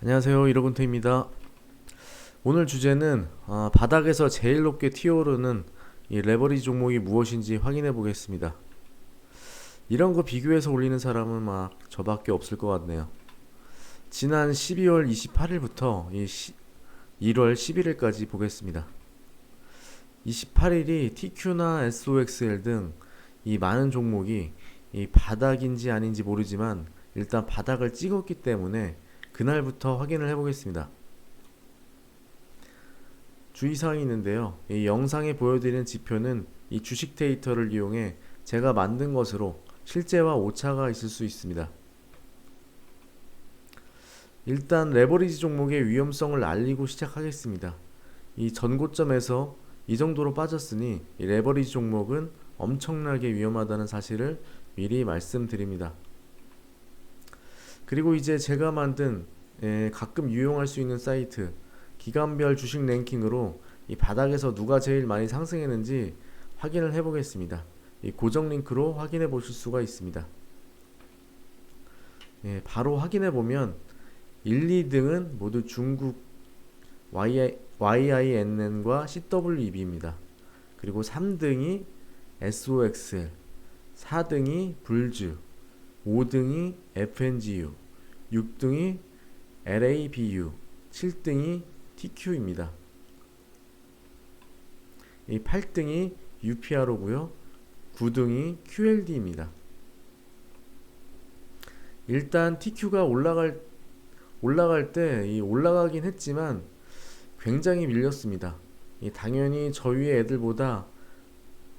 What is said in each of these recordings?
안녕하세요 이러군테입니다. 오늘 주제는 아, 바닥에서 제일 높게 튀어오르는 이 레버리지 종목이 무엇인지 확인해 보겠습니다. 이런 거 비교해서 올리는 사람은 막 저밖에 없을 것 같네요. 지난 12월 28일부터 이 시, 1월 11일까지 보겠습니다. 28일이 TQ나 SOXL 등 이 많은 종목이 이 바닥인지 아닌지 모르지만 일단 바닥을 찍었기 때문에 그날부터 확인을 해보겠습니다. 주의사항이 있는데요. 이 영상에 보여드리는 지표는 이 주식 데이터를 이용해 제가 만든 것으로 실제와 오차가 있을 수 있습니다. 일단 레버리지 종목의 위험성을 알리고 시작하겠습니다. 이 전고점에서 이 정도로 빠졌으니 이 레버리지 종목은 엄청나게 위험하다는 사실을 미리 말씀드립니다. 그리고 이제 제가 만든 예, 가끔 유용할 수 있는 사이트 기간별 주식 랭킹으로 이 바닥에서 누가 제일 많이 상승했는지 확인을 해 보겠습니다. 이 고정 링크로 확인해 보실 수가 있습니다. 예, 바로 확인해 보면 1, 2등은 모두 중국 YINN과 CWEB입니다. 그리고 3등이 SOXL, 4등이 불즈, 5등이 FNGU, 6등이 LABU, 7등이 TQ입니다. 이 8등이 UPRO고요. 9등이 QLD입니다. 일단 TQ가 올라갈 올라갈 때이 올라가긴 했지만 굉장히 밀렸습니다. 이 당연히 저 위에 애들보다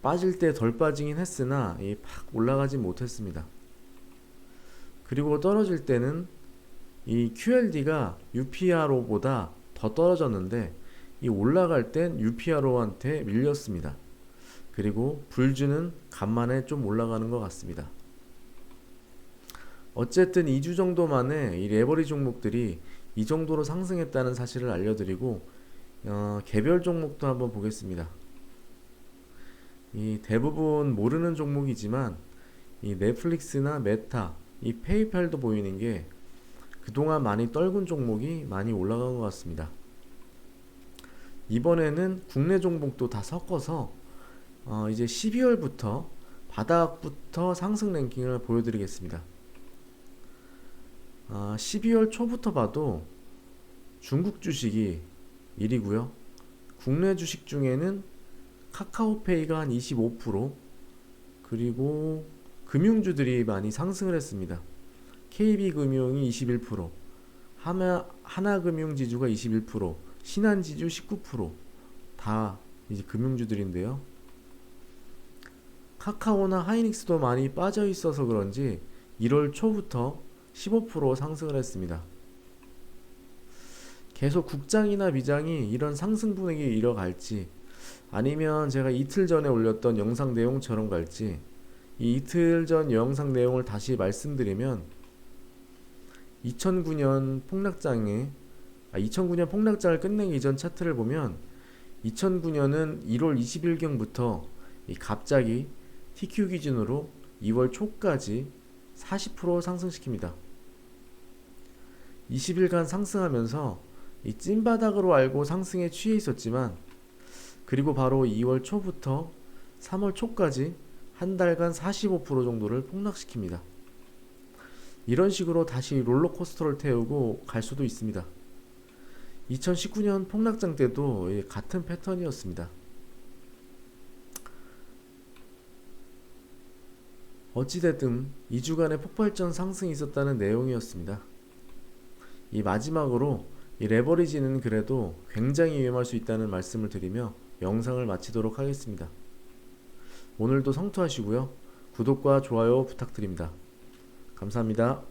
빠질 때 덜 빠지긴 했으나 이팍 올라가지 못했습니다. 그리고 떨어질 때는 이 QLD가 UPRO보다 더 떨어졌는데 이 올라갈 땐 UPRO한테 밀렸습니다. 그리고 불주는 간만에 좀 올라가는 것 같습니다. 어쨌든 2주 정도 만에 이 레버리 종목들이 이 정도로 상승했다는 사실을 알려드리고 어, 개별 종목도 한번 보겠습니다. 이 대부분 모르는 종목이지만 이 넷플릭스나 메타, 이 페이팔도 보이는 게 그동안 많이 떨군 종목이 많이 올라간 것 같습니다. 이번에는 국내 종목도 다 섞어서 어 이제 12월부터 바닥부터 상승 랭킹을 보여드리겠습니다. 아, 12월 초부터 봐도 중국 주식이 1위고요. 국내 주식 중에는 카카오페이가 한 25% 그리고 금융주들이 많이 상승을 했습니다. KB금융이 21%, 하나, 하나금융지주가 21%, 신한지주 19%다 이제 금융주들인데요. 카카오나 하이닉스도 많이 빠져 있어서 그런지 1월 초부터 15% 상승을 했습니다. 계속 국장이나 미장이 이런 상승 분위기에 이어갈지 아니면 제가 이틀 전에 올렸던 영상 내용처럼 갈지 이 이틀 전 영상 내용을 다시 말씀드리면 2009년 폭락장에 아, 2009년 폭락장을 끝내기 전 차트를 보면 2009년은 1월 20일경부터 갑자기 TQ 기준으로 2월 초까지 40% 상승시킵니다. 20일간 상승하면서 이 찐바닥으로 알고 상승에 취해 있었지만 그리고 바로 2월 초부터 3월 초까지 한 달간 45% 정도를 폭락시킵니다. 이런 식으로 다시 롤러코스터를 태우고 갈 수도 있습니다. 2019년 폭락장 때도 같은 패턴이었습니다. 어찌됐든 2주간의 폭발적 상승이 있었다는 내용이었습니다. 이 마지막으로 이 레버리지는 그래도 굉장히 위험할 수 있다는 말씀을 드리며 영상을 마치도록 하겠습니다. 오늘도 성투하시고요. 구독과 좋아요 부탁드립니다. 감사합니다.